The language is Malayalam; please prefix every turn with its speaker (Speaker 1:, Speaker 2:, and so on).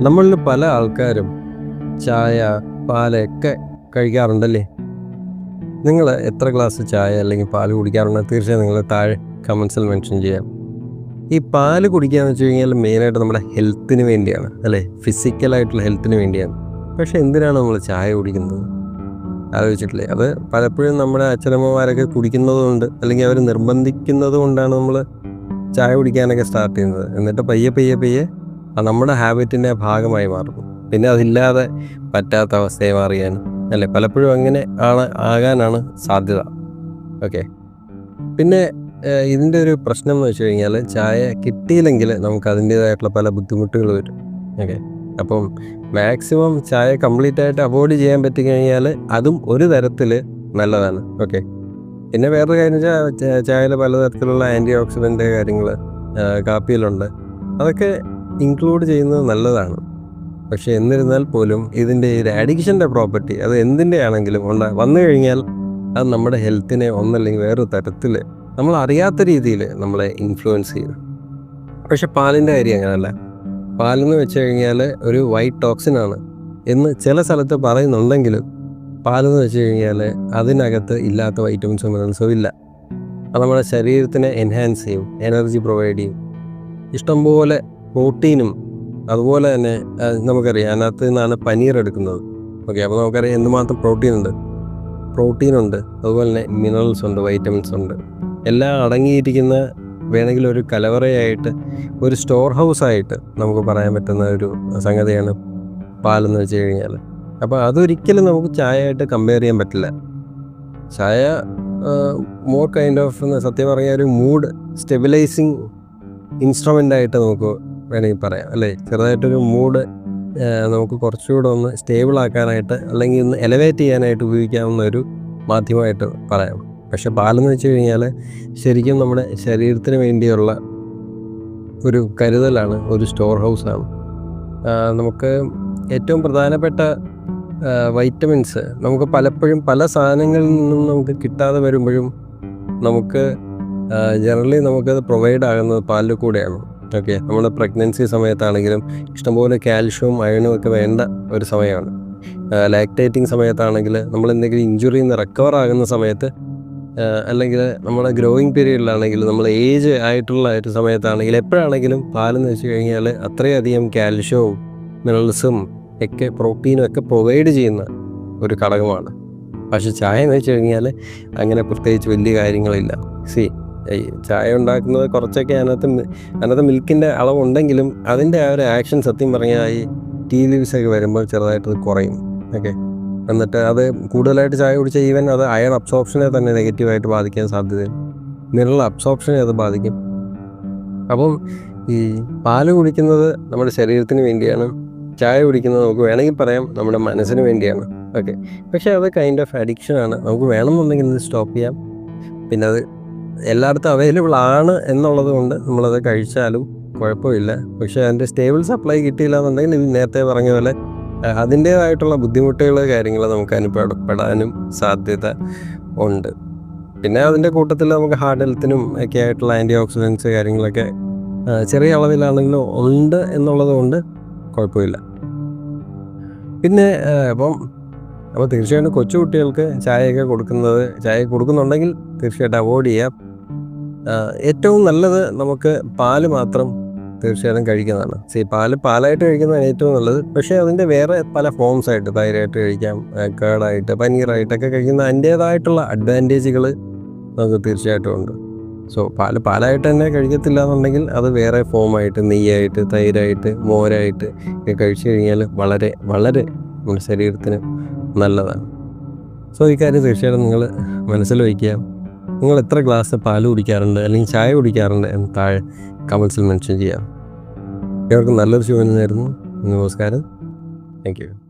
Speaker 1: നമ്മളിൽ പല ആൾക്കാരും ചായ പാലൊക്കെ കഴിക്കാറുണ്ടല്ലേ? നിങ്ങൾ എത്ര ഗ്ലാസ് ചായ അല്ലെങ്കിൽ പാൽ കുടിക്കാറുണ്ട്? തീർച്ചയായും നിങ്ങൾ താഴെ കമൻസിൽ മെൻഷൻ ചെയ്യാം. ഈ പാൽ കുടിക്കുക എന്ന് വെച്ച് കഴിഞ്ഞാൽ മെയിനായിട്ട് നമ്മുടെ ഹെൽത്തിന് വേണ്ടിയാണ് അല്ലേ? ഫിസിക്കലായിട്ടുള്ള ഹെൽത്തിന് വേണ്ടിയാണ്. പക്ഷേ എന്തിനാണ് നമ്മൾ ചായ കുടിക്കുന്നത്? ആലോചിച്ചിട്ടില്ലേ? അത് പലപ്പോഴും നമ്മുടെ അച്ഛനമ്മമാരൊക്കെ കുടിക്കുന്നതുകൊണ്ട് അല്ലെങ്കിൽ അവർ നിർബന്ധിക്കുന്നത് കൊണ്ടാണ് നമ്മൾ ചായ കുടിക്കാനൊക്കെ സ്റ്റാർട്ട് ചെയ്യുന്നത്. എന്നിട്ട് പയ്യെ പയ്യെ പയ്യെ അത് നമ്മുടെ ഹാബിറ്റിന്റെ ഭാഗമായി മാറുന്നു. പിന്നെ അതില്ലാതെ പറ്റാത്ത അവസ്ഥയെ മാറിയാനും അല്ലേ? പലപ്പോഴും അങ്ങനെ ആണ് ആകാനാണ് സാധ്യത. ഓക്കെ. പിന്നെ ഇതിന്റെ ഒരു പ്രശ്നം എന്ന് വെച്ച് കഴിഞ്ഞാൽ ചായ കിട്ടിയില്ലെങ്കിൽ നമുക്ക് അതിന്റേതായിട്ടുള്ള പല ബുദ്ധിമുട്ടുകൾ വരും. ഓക്കെ. അപ്പം മാക്സിമം ചായ കംപ്ലീറ്റ് ആയിട്ട് അവോയ്ഡ് ചെയ്യാൻ പറ്റി കഴിഞ്ഞാൽ അതും ഒരു തരത്തിൽ നല്ലതാണ്. ഓക്കെ. പിന്നെ വേറൊരു കാര്യം വെച്ചാൽ ചായയിൽ പലതരത്തിലുള്ള ആന്റി ഓക്സിഡന്റ് കാര്യങ്ങൾ കാപ്പിയിലുണ്ട്. അതൊക്കെ ഇൻക്ലൂഡ് ചെയ്യുന്നത് നല്ലതാണ്. പക്ഷേ എന്നിരുന്നാൽ പോലും ഇതിന്റെ ഒരു അഡിക്ഷന്റെ പ്രോപ്പർട്ടി അത് എന്തിന്റെ ആണെങ്കിലും ഉണ്ട വന്നു കഴിഞ്ഞാൽ അത് നമ്മുടെ ഹെൽത്തിനെ ഒന്നല്ലെങ്കിൽ വേറൊരു തരത്തിൽ നമ്മൾ അറിയാത്ത രീതിയിൽ നമ്മളെ ഇൻഫ്ലുവൻസ് ചെയ്യും. പക്ഷെ പാലിന്റെ കാര്യം അങ്ങനല്ല. പാലെന്ന് വെച്ച് കഴിഞ്ഞാൽ ഒരു വൈറ്റ് ടോക്സിനാണ് എന്ന് ചില സ്ഥലത്ത് പറയുന്നുണ്ടെങ്കിലും പാലെന്ന് വെച്ച് കഴിഞ്ഞാൽ അതിനകത്ത് ഇല്ലാത്ത വൈറ്റമിൻസും മിനറൽസും ഇല്ല. അത് നമ്മുടെ ശരീരത്തിനെ എൻഹാൻസ് ചെയ്യും എനർജി പ്രൊവൈഡ് ചെയ്യും. ഇഷ്ടംപോലെ പ്രോട്ടീനും അതുപോലെ തന്നെ നമുക്കറിയാം അതിനകത്ത് നിന്നാണ് പനീർ എടുക്കുന്നത്. ഓക്കെ അപ്പോൾ നമുക്കറിയാം എന്തുമാത്രം പ്രോട്ടീൻ ഉണ്ട്. പ്രോട്ടീൻ ഉണ്ട് അതുപോലെ തന്നെ മിനറൽസ് ഉണ്ട് വൈറ്റമിൻസ് ഉണ്ട്. എല്ലാം അടങ്ങിയിരിക്കുന്ന വേണമെങ്കിൽ ഒരു കലവറയായിട്ട് ഒരു സ്റ്റോർ ഹൗസ് ആയിട്ട് നമുക്ക് പറയാൻ പറ്റുന്ന ഒരു സംഗതിയാണ് പാലെന്ന് വെച്ച് കഴിഞ്ഞാൽ അപ്പോൾ അതൊരിക്കലും നമുക്ക് ചായ ആയിട്ട് കമ്പയർ ചെയ്യാൻ പറ്റില്ല. ചായ മോർ കൈൻഡ് ഓഫ് സത്യം പറഞ്ഞാൽ ഒരു മൂഡ് സ്റ്റെബിലൈസിങ് ഇൻസ്ട്രുമെന്റ് ആയിട്ട് നമുക്ക് വേണമെങ്കിൽ പറയാം. അല്ലേ? ചെറുതായിട്ടൊരു മൂഡ് നമുക്ക് കുറച്ചുകൂടെ ഒന്ന് സ്റ്റേബിൾ ആക്കാനായിട്ട് അല്ലെങ്കിൽ ഒന്ന് എലവേറ്റ് ചെയ്യാനായിട്ട് ഉപയോഗിക്കാവുന്ന ഒരു മാധ്യമമായിട്ട് പറയാം. പക്ഷെ പാലെന്ന് വെച്ച് കഴിഞ്ഞാൽ ശരിക്കും നമ്മുടെ ശരീരത്തിന് വേണ്ടിയുള്ള ഒരു കരുതലാണ് ഒരു സ്റ്റോർ ഹൗസാണ് നമുക്ക് ഏറ്റവും പ്രധാനപ്പെട്ട വൈറ്റമിൻസ് നമുക്ക് പലപ്പോഴും പല സാധനങ്ങളിൽ നിന്നും നമുക്ക് കിട്ടാതെ വരുമ്പോഴും നമുക്ക് ജനറലി നമുക്കത് പ്രൊവൈഡ് ആകുന്നത് പാലിൽ കൂടെയാണ്. ഓക്കെ നമ്മൾ പ്രഗ്നൻസി സമയത്താണെങ്കിലും ഇഷ്ടംപോലെ കാൽഷ്യവും അയണും ഒക്കെ വേണ്ട ഒരു സമയമാണ്. ലാക്ടേറ്റിംഗ് സമയത്താണെങ്കിൽ നമ്മൾ എന്തെങ്കിലും ഇഞ്ചുറിയിൽ നിന്ന് റിക്കവർ ആകുന്ന സമയത്ത് അല്ലെങ്കിൽ നമ്മുടെ ഗ്രോയിങ് പീരീഡിലാണെങ്കിൽ നമ്മൾ ഏജ് ആയിട്ടുള്ള ഒരു സമയത്താണെങ്കിൽ എപ്പോഴാണെങ്കിലും പാലെന്ന് വെച്ച് കഴിഞ്ഞാൽ അത്രയധികം കാൽഷ്യവും മിനറൽസും ഒക്കെ പ്രോട്ടീനും ഒക്കെ പ്രൊവൈഡ് ചെയ്യുന്ന ഒരു ഘടകമാണ്. പക്ഷേ ചായ എന്ന് വെച്ച് കഴിഞ്ഞാൽ അങ്ങനെ പ്രത്യേകിച്ച് വലിയ കാര്യങ്ങളില്ല. സി ചായ ഉണ്ടാക്കുന്നത് കുറച്ചൊക്കെ അതിനകത്ത് അതിനകത്ത് മിൽക്കിന്റെ അളവുണ്ടെങ്കിലും അതിന്റെ ആ ഒരു ആക്ഷൻ സത്യം പറഞ്ഞാൽ ഈ ടീ ലീവ്സ് ഒക്കെ വരുമ്പോൾ ചെറുതായിട്ട് കുറയും. ഓക്കെ എന്നിട്ട് അത് കൂടുതലായിട്ട് ചായ കുടിച്ച ഈവൻ അത് അയൺ അബ്സോർപ്ഷനെ തന്നെ നെഗറ്റീവായിട്ട് ബാധിക്കാൻ സാധ്യതയുണ്ട്. മിനറൽ അബ്സോർപ്ഷനെ അത് ബാധിക്കും. അപ്പം ഈ പാൽ കുടിക്കുന്നത് നമ്മുടെ ശരീരത്തിന് വേണ്ടിയാണ് ചായ കുടിക്കുന്നത് നമുക്ക് വേണമെങ്കിൽ പറയാം നമ്മുടെ മനസ്സിന് വേണ്ടിയാണ്. ഓക്കെ പക്ഷേ അത് കൈൻഡ് ഓഫ് അഡിക്ഷനാണ് നമുക്ക് വേണമെന്നുണ്ടെങ്കിൽ ഇത് സ്റ്റോപ്പ് ചെയ്യാം. പിന്നെ അത് എല്ലായിടത്തും അവൈലബിൾ ആണ് എന്നുള്ളത് കൊണ്ട് നമ്മളത് കഴിച്ചാലും കുഴപ്പമില്ല. പക്ഷേ അതിന്റെ സ്റ്റേബിൾ സപ്ലൈ കിട്ടിയില്ല എന്നുണ്ടെങ്കിൽ നേരത്തെ പറഞ്ഞ പോലെ അതിന്റേതായിട്ടുള്ള ബുദ്ധിമുട്ടുകൾ കാര്യങ്ങൾ നമുക്ക് അനുഭവപ്പെടാനും സാധ്യത ഉണ്ട്. പിന്നെ അതിന്റെ കൂട്ടത്തിൽ നമുക്ക് ഹാർട്ട് ഹെൽത്തിനും ഒക്കെ ആയിട്ടുള്ള ആന്റി ഓക്സിഡൻസ് കാര്യങ്ങളൊക്കെ ചെറിയ അളവിലാണെങ്കിലും ഉണ്ട് എന്നുള്ളത് കൊണ്ട് കുഴപ്പമില്ല. പിന്നെ അപ്പം അപ്പോൾ തീർച്ചയായിട്ടും കൊച്ചു കുട്ടികൾക്ക് ചായയൊക്കെ കൊടുക്കുന്നത് ചായ കൊടുക്കുന്നുണ്ടെങ്കിൽ തീർച്ചയായിട്ടും അവോയ്ഡ് ചെയ്യാം. ഏറ്റവും നല്ലത് നമുക്ക് പാൽ മാത്രം തീർച്ചയായിട്ടും കഴിക്കുന്നതാണ്. സി പാൽ പാലായിട്ട് കഴിക്കുന്നതാണ് ഏറ്റവും നല്ലത്. പക്ഷേ അതിന്റെ വേറെ പല ഫോംസ് ആയിട്ട് തൈരായിട്ട് കഴിക്കാം കേടായിട്ട് പനീറായിട്ടൊക്കെ കഴിക്കുന്ന അതിന്റേതായിട്ടുള്ള അഡ്വാന്റേജുകൾ നമുക്ക് തീർച്ചയായിട്ടും ഉണ്ട്. സോ പാൽ പാലായിട്ട് തന്നെ കഴിക്കത്തില്ല എന്നുണ്ടെങ്കിൽ അത് വേറെ ഫോമായിട്ട് നെയ്യായിട്ട് തൈരായിട്ട് മോരായിട്ട് ഒക്കെ കഴിച്ചു കഴിഞ്ഞാൽ വളരെ വളരെ നമ്മുടെ ശരീരത്തിന് നല്ലതാണ്. സോ ഈ കാര്യം തീർച്ചയായിട്ടും നിങ്ങൾ മനസ്സിൽ വയ്ക്കുക. നിങ്ങൾ എത്ര ഗ്ലാസ് പാൽ കുടിക്കാറുണ്ട്? അല്ലെങ്കിൽ ചായ കുടിക്കാറുണ്ട് എന്ന് താഴെ കമൻസിൽ മെൻഷൻ ചെയ്യാം. നിങ്ങൾക്ക് നല്ലൊരു ശുഭനായിരുന്നു നമസ്കാരം. Thank you